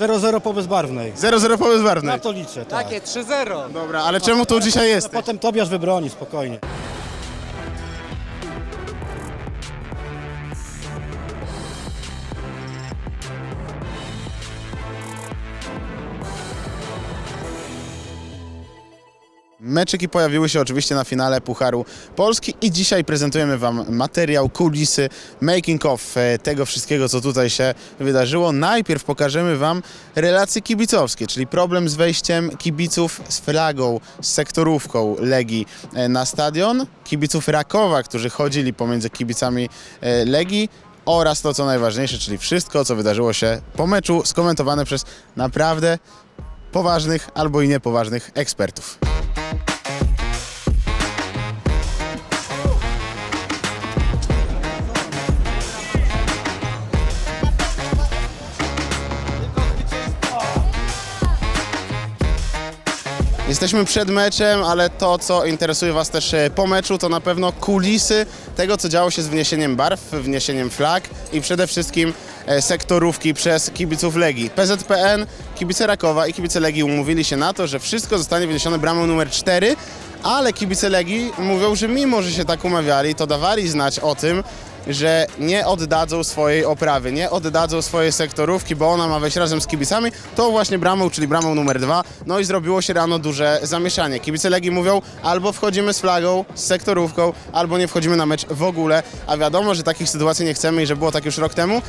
0-0 po bezbarwnej. 0-0 po bezbarwnej. Na to liczę, tak. Takie 3-0. Dobra, ale czemu tu dzisiaj jesteś? Potem Tobiasz wybroni, spokojnie. Meczyki pojawiły się oczywiście na finale Pucharu Polski i dzisiaj prezentujemy Wam materiał, kulisy, making of e, tego wszystkiego, co tutaj się wydarzyło. Najpierw pokażemy Wam relacje kibicowskie, czyli problem z wejściem kibiców z flagą, z sektorówką Legii e, na stadion, kibiców Rakowa, którzy chodzili pomiędzy kibicami e, Legii, oraz to, co najważniejsze, czyli wszystko, co wydarzyło się po meczu, skomentowane przez naprawdę poważnych albo i niepoważnych ekspertów. Jesteśmy przed meczem, ale to, co interesuje Was też e, po meczu, to na pewno kulisy tego, co działo się z wniesieniem barw, wniesieniem flag i przede wszystkim e, sektorówki przez kibiców Legii. PZPN, kibice Rakowa i kibice Legii umówili się na to, że wszystko zostanie wyniesione bramą numer 4, ale kibice Legii mówią, że mimo, że się tak umawiali, to dawali znać o tym, że nie oddadzą swojej oprawy, nie oddadzą swojej sektorówki, bo ona ma wejść razem z kibicami, to właśnie bramą, czyli bramą numer dwa. No i zrobiło się rano duże zamieszanie. Kibice Legii mówią, albo wchodzimy z flagą, z sektorówką, albo nie wchodzimy na mecz w ogóle, a wiadomo, że takich sytuacji nie chcemy i że było tak już rok temu.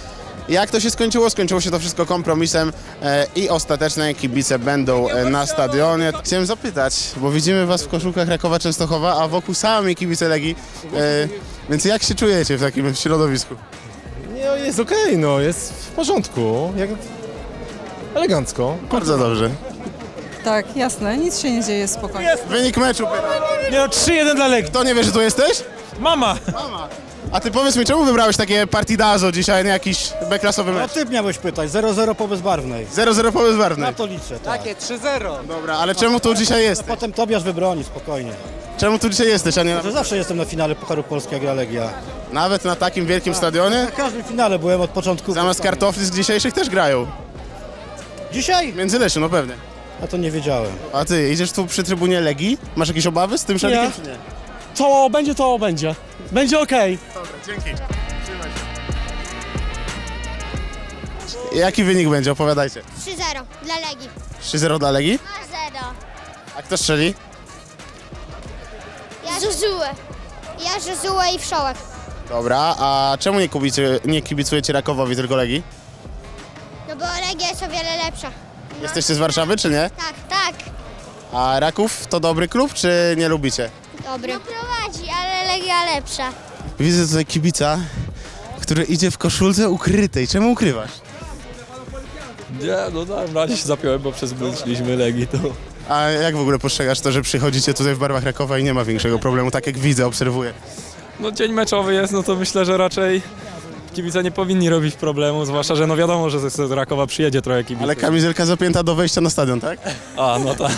Jak to się skończyło? Skończyło się to wszystko kompromisem e, i ostatecznie kibice będą e, na stadionie. Chciałem zapytać, bo widzimy Was w koszulkach Rakowa Częstochowa, a wokół sami kibice Legii. E, więc jak się czujecie w takim środowisku? Nie, jest okej, no, jest w porządku, jak... elegancko. Bardzo dobrze. Tak, jasne, nic się nie dzieje, spokojnie. Wynik meczu. Nie, no 3-1 dla Legii. Kto nie wie, że tu jesteś? Mama! A ty powiedz mi, czemu wybrałeś takie partidazo dzisiaj, nie jakiś B-klasowy No mecz? ty miałeś pytać, 0-0 po bezbarwnej. 0-0 po bezbarwnej. Na to liczę, tak. Takie 3-0. Dobra, ale czemu tu dzisiaj jesteś? Potem Tobiasz wybroni, spokojnie. Czemu tu dzisiaj jesteś, a nie na... Że zawsze jestem na finale Pucharu Polski, jak gra Legia. nawet na takim wielkim stadionie? Na każdym finale byłem od początku. Zamiast kartofli z dzisiejszych też grają. Dzisiaj? Między no pewnie. A to nie wiedziałem. A ty, idziesz tu przy trybunie Legii? Masz jakieś obawy z tym szalikiem, czy nie? To będzie, to będzie. Będzie okej. Dobra, dzięki. Jaki wynik będzie? Opowiadajcie. 3-0 dla Legii. 3-0 dla Legii? 2-0. A kto strzeli? Ja Żuzułę. Ja Żuzułę i Wszołek. Dobra, a czemu nie, kubicie, nie kibicujecie Rakowowi, tylko Legii? No bo Legia jest o wiele lepsza. Jesteście z Warszawy, czy nie? Tak, tak. A Raków to dobry klub, czy nie lubicie? Dobry. No prowadzi, ale Legia lepsza. Widzę tutaj kibica, który idzie w koszulce ukrytej. Czemu ukrywasz? Nie, no na razie się zapiąłem, bo przez błąd szliśmy Legii, to... A jak w ogóle postrzegasz to, że przychodzicie tutaj w barwach Rakowa i nie ma większego problemu, tak jak widzę, obserwuję? No dzień meczowy jest, no to myślę, że raczej kibice nie powinni robić problemu, zwłaszcza, że no wiadomo, że z Rakowa przyjedzie trochę kibiców. Ale kamizelka zapięta do wejścia na stadion, tak? A, no tak.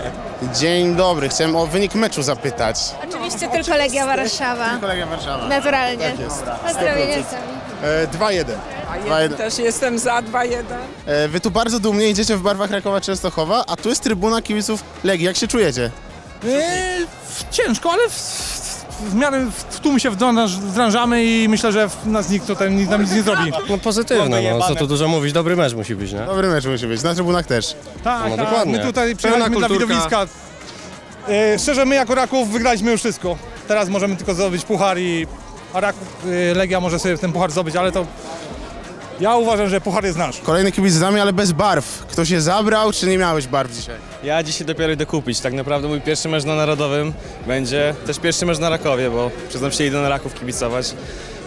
Dzień dobry, chciałem o wynik meczu zapytać. Oczywiście tylko Legia Warszawa. Kolega Warszawa. Naturalnie. Tak jest. Pozdrowienia sami. E, 2-1. 2-1. Też jestem za 2-1. E, wy tu bardzo dumnie idziecie w barwach Rakowa Częstochowa, a tu jest trybuna kibiców Legii. Jak się czujecie? Eee, ciężko, ale w, w miarę w tłum się wdrąż- wdrażamy i myślę, że w nas nikt tutaj nic, nam nic nie zrobi. No pozytywne, no co tu dużo mówić, dobry mecz musi być, nie? Dobry mecz musi być, na trybunach też. Tak, No tak, dokładnie. my tutaj Pełna przyjechaliśmy dla kulturka. widowiska. E, szczerze, my jako Raków wygraliśmy już wszystko. Teraz możemy tylko zdobyć puchar i a Raków, Legia może sobie ten puchar zdobyć, ale to ja uważam, że puchar jest nasz. Kolejny kibic z nami, ale bez barw. Ktoś je zabrał, czy nie miałeś barw dzisiaj? Ja dzisiaj dopiero idę kupić. Tak naprawdę mój pierwszy mecz na Narodowym będzie też pierwszy mecz na Rakowie, bo przyznam się, idę na Raków kibicować.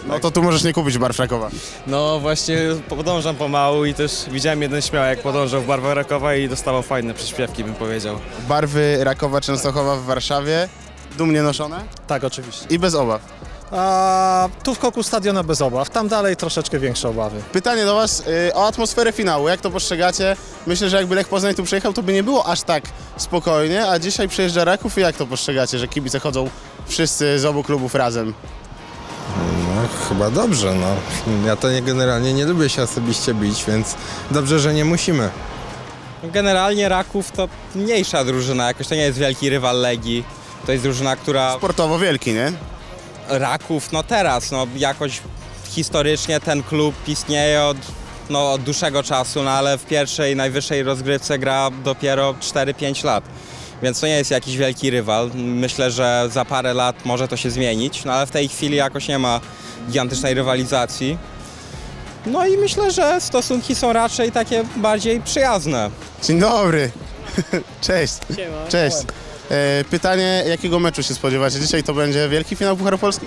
No to tu możesz nie kupić barw Rakowa. No właśnie podążam pomału i też widziałem jeden śmiałek, podążał w barwach Rakowa i dostawał fajne przyśpiewki, bym powiedział. Barwy Rakowa Częstochowa w Warszawie, dumnie noszone Tak, oczywiście. i bez obaw. A tu w koku stadiona bez obaw, tam dalej troszeczkę większe obawy. Pytanie do Was y, o atmosferę finału. Jak to postrzegacie? Myślę, że jakby Lech Poznań tu przyjechał, to by nie było aż tak spokojnie, a dzisiaj przyjeżdża Raków i jak to postrzegacie, że kibice chodzą wszyscy z obu klubów razem? No, chyba dobrze, no. Ja to nie, generalnie nie lubię się osobiście bić, więc dobrze, że nie musimy. Generalnie Raków to mniejsza drużyna, jakoś to nie jest wielki rywal Legii. To jest drużyna, która... Sportowo wielki, nie? Raków, no teraz, no jakoś historycznie ten klub istnieje od, no, od dłuższego czasu, no ale w pierwszej, najwyższej rozgrywce gra dopiero 4-5 lat. Więc to nie jest jakiś wielki rywal. Myślę, że za parę lat może to się zmienić, no ale w tej chwili jakoś nie ma gigantycznej rywalizacji. No i myślę, że stosunki są raczej takie bardziej przyjazne. Dzień dobry. Cześć. Cześć. E, pytanie, jakiego meczu się spodziewacie? Dzisiaj to będzie wielki finał Pucharu Polski?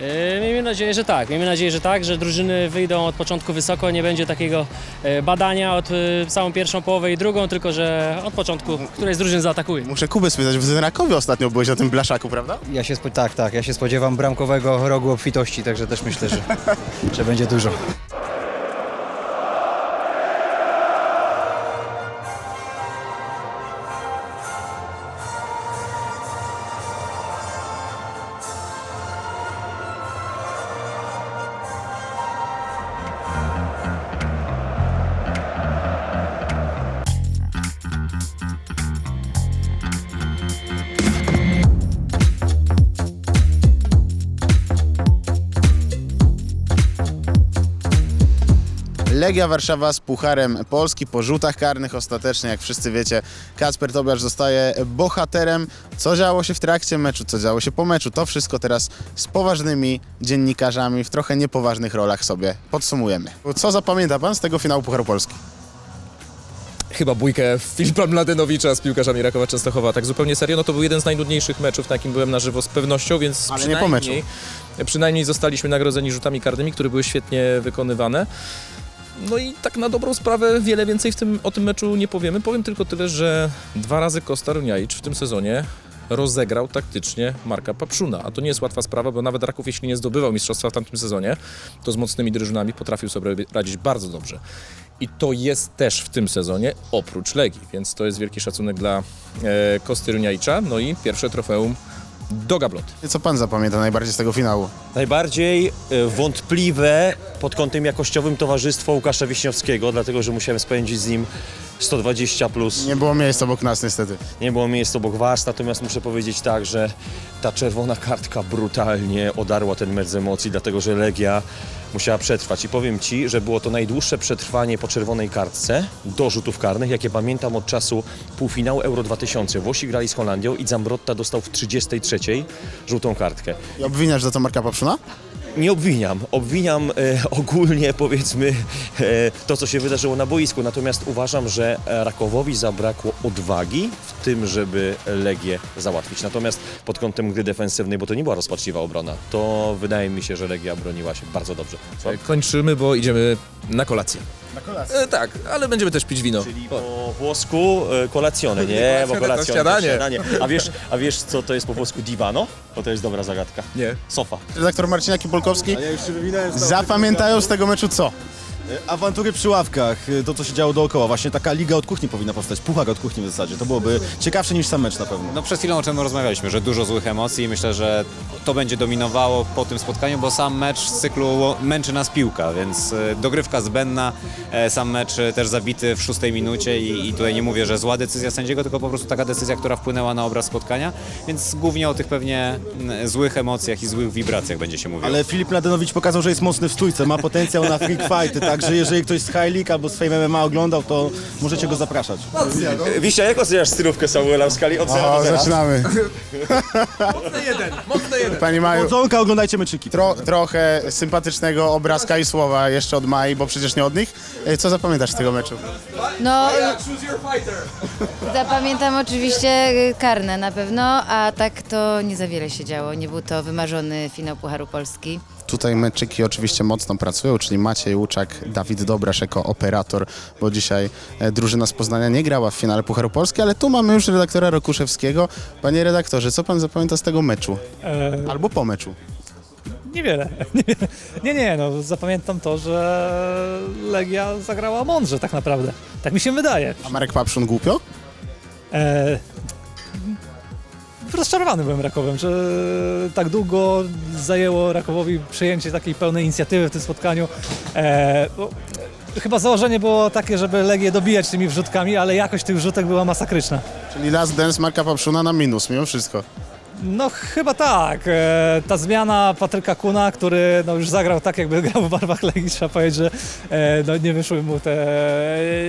E, Miejmy nadzieję, że tak. Miejmy nadzieję, że tak, że drużyny wyjdą od początku wysoko, nie będzie takiego e, badania od e, całą pierwszą połowę i drugą, tylko że od początku któreś z drużyn zaatakuje. Muszę Kubę spytać, w Rakowie ostatnio byłeś na tym blaszaku, prawda? Ja się spo... Tak, tak. Ja się spodziewam bramkowego rogu obfitości, także też myślę, że, że będzie dużo. Legia Warszawa z Pucharem Polski po rzutach karnych. Ostatecznie, jak wszyscy wiecie, Kacper Tobiasz zostaje bohaterem. Co działo się w trakcie meczu, co działo się po meczu, to wszystko teraz z poważnymi dziennikarzami w trochę niepoważnych rolach sobie podsumujemy. Co zapamięta Pan z tego finału Pucharu Polski? Chyba bójkę Filipa Mladenowicza z piłkarzami Rakowa Częstochowa. Tak zupełnie serio, no to był jeden z najnudniejszych meczów, na jakim byłem na żywo z pewnością, więc Ale nie po meczu. przynajmniej zostaliśmy nagrodzeni rzutami karnymi, które były świetnie wykonywane. No i tak na dobrą sprawę wiele więcej w tym, o tym meczu nie powiemy. Powiem tylko tyle, że dwa razy Kostar Runiajicz w tym sezonie rozegrał taktycznie Marka Papszuna. A to nie jest łatwa sprawa, bo nawet Raków, jeśli nie zdobywał mistrzostwa w tamtym sezonie, to z mocnymi drużynami potrafił sobie radzić bardzo dobrze. I to jest też w tym sezonie oprócz Legii, więc to jest wielki szacunek dla e, Kosty Runiajicza. No i pierwsze trofeum do gabloty. Co Pan zapamięta najbardziej z tego finału? Najbardziej e, wątpliwe pod kątem jakościowym towarzystwo Łukasza Wiśniowskiego, dlatego że musiałem spędzić z nim 120 plus. Nie było miejsca obok nas niestety. Nie było miejsca obok was, natomiast muszę powiedzieć tak, że ta czerwona kartka brutalnie odarła ten mecz z emocji, dlatego że Legia musiała przetrwać. I powiem Ci, że było to najdłuższe przetrwanie po czerwonej kartce do rzutów karnych, jakie pamiętam od czasu półfinału Euro 2000. Włosi grali z Holandią i Zambrotta dostał w 33 żółtą kartkę. I obwiniasz za to Marka Papszuna? Nie obwiniam. Obwiniam e, ogólnie, powiedzmy, e, to, co się wydarzyło na boisku. Natomiast uważam, że Rakowowi zabrakło odwagi w tym, żeby Legię załatwić. Natomiast pod kątem gry defensywnej, bo to nie była rozpaczliwa obrona, to wydaje mi się, że Legia broniła się bardzo dobrze. Słucham? Kończymy, bo idziemy na kolację. Na kolację. E, tak, ale będziemy też pić wino. Czyli po włosku e, kolacjone, nie? Bo Kolacjone to śniadanie. A wiesz, a wiesz, co to jest po włosku divano? Bo to jest dobra zagadka. Nie. Sofa. Redaktor Marcin Polkowski. Zapamiętają z tego meczu co? Awantury przy ławkach, y, to co się działo dookoła. Właśnie taka liga od kuchni powinna powstać, puchar od kuchni w zasadzie. To byłoby ciekawsze niż sam mecz na pewno. No przed chwilą o czym rozmawialiśmy, że dużo złych emocji i myślę, że to będzie dominowało po tym spotkaniu, bo sam mecz z cyklu męczy nas piłka, więc e, dogrywka zbędna, e, sam mecz e, też zabity w szóstej minucie i, i tutaj nie mówię, że zła decyzja sędziego, tylko po prostu taka decyzja, która wpłynęła na obraz spotkania, więc głównie o tych pewnie m, złych emocjach i złych wibracjach będzie się mówiło. Ale Filip Mladenowicz pokazał, że jest mocny w stójce, ma potencjał na freak fighty, także jeżeli ktoś z High League albo z Fame MMA oglądał, to możecie go zapraszać. Wiśnia, jak oceniasz stylówkę Samuela w skali od 0 O, do 0? zaczynamy. Mocny jeden, mocny jeden. Pani Maju, Odzonka, oglądajcie meczyki. tro, trochę sympatycznego obrazka i słowa jeszcze od Mai, bo przecież nie od nich. E, Co zapamiętasz z tego meczu? No, zapamiętam oczywiście y, karne na pewno, a tak to nie za wiele się działo. Nie był to wymarzony finał Pucharu Polski. Tutaj meczyki oczywiście mocno pracują, czyli Maciej Łuczak, Dawid Dobrasz jako operator, bo dzisiaj e, drużyna z Poznania nie grała w finale Pucharu Polski, ale tu mamy już redaktora Rokuszewskiego. Panie redaktorze, co pan zapamięta z tego meczu? Albo po meczu? Niewiele. Nie, nie, no zapamiętam to, że Legia zagrała mądrze tak naprawdę. Tak mi się wydaje. A Marek Papszun głupio? E, rozczarowany byłem Rakowem, że tak długo zajęło Rakowowi przejęcie takiej pełnej inicjatywy w tym spotkaniu. E, bo chyba założenie było takie, żeby Legię dobijać tymi wrzutkami, ale jakość tych wrzutek była masakryczna. Czyli last dance Marka Papszuna na minus, mimo wszystko. No chyba tak. E, ta zmiana Patryka Kuna, który no, już zagrał tak, jakby grał w barwach Legii, trzeba powiedzieć, że e, no, nie, wyszły mu te,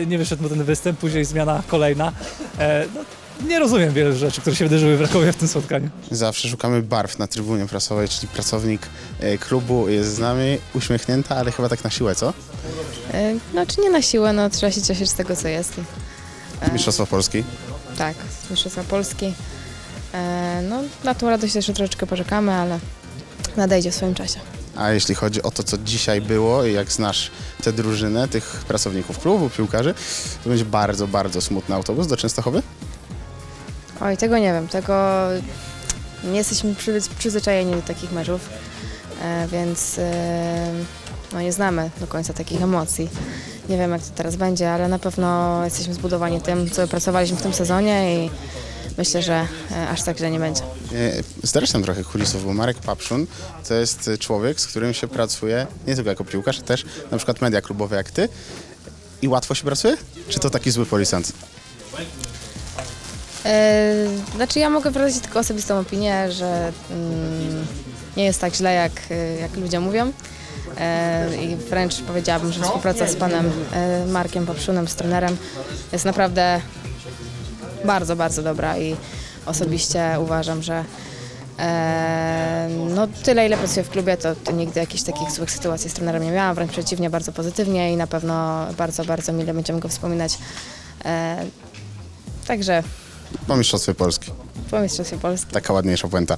nie wyszedł mu ten występ, później zmiana kolejna. E, no, nie rozumiem wielu rzeczy, które się wydarzyły w Rakowie w tym spotkaniu. Zawsze szukamy barw na trybunie prasowej, czyli pracownik e, klubu jest z nami, uśmiechnięta, ale chyba tak na siłę, co? Znaczy nie na siłę, no trzeba się cieszyć z tego, co jest. Mistrzostwo Polski. Tak, z Mistrzostwa Polski. E, no na tą radość jeszcze troszeczkę poczekamy, ale nadejdzie w swoim czasie. A jeśli chodzi o to, co dzisiaj było i jak znasz tę drużynę, tych pracowników klubu, piłkarzy, to będzie bardzo, bardzo smutny autobus do Częstochowy? Oj, tego nie wiem, tego nie jesteśmy przy, przyzwyczajeni do takich meczów, e, więc e, no, nie znamy do końca takich emocji. Nie wiem, jak to teraz będzie, ale na pewno jesteśmy zbudowani tym, co pracowaliśmy w tym sezonie i myślę, że e, aż tak źle nie będzie. Nam trochę kulisów, bo Marek Papszun to jest człowiek, z którym się pracuje nie tylko jako piłkarz, ale też na przykład media klubowe jak ty. I łatwo się pracuje? Czy to taki zły policjant? E, znaczy ja mogę wyrazić tylko osobistą opinię, że mm, nie jest tak źle, jak, jak ludzie mówią. E, I wręcz powiedziałabym, że współpraca z panem e, Markiem Papszunem, z trenerem, jest naprawdę bardzo, bardzo dobra i osobiście uważam, że e, no, tyle, ile pracuję w klubie, to, to nigdy jakichś takich złych sytuacji z trenerem nie miałam, wręcz przeciwnie, bardzo pozytywnie i na pewno bardzo, bardzo mile będziemy go wspominać. E, także Po Mistrzostwie Polski. po Mistrzostwie Polski. Taka ładniejsza puenta.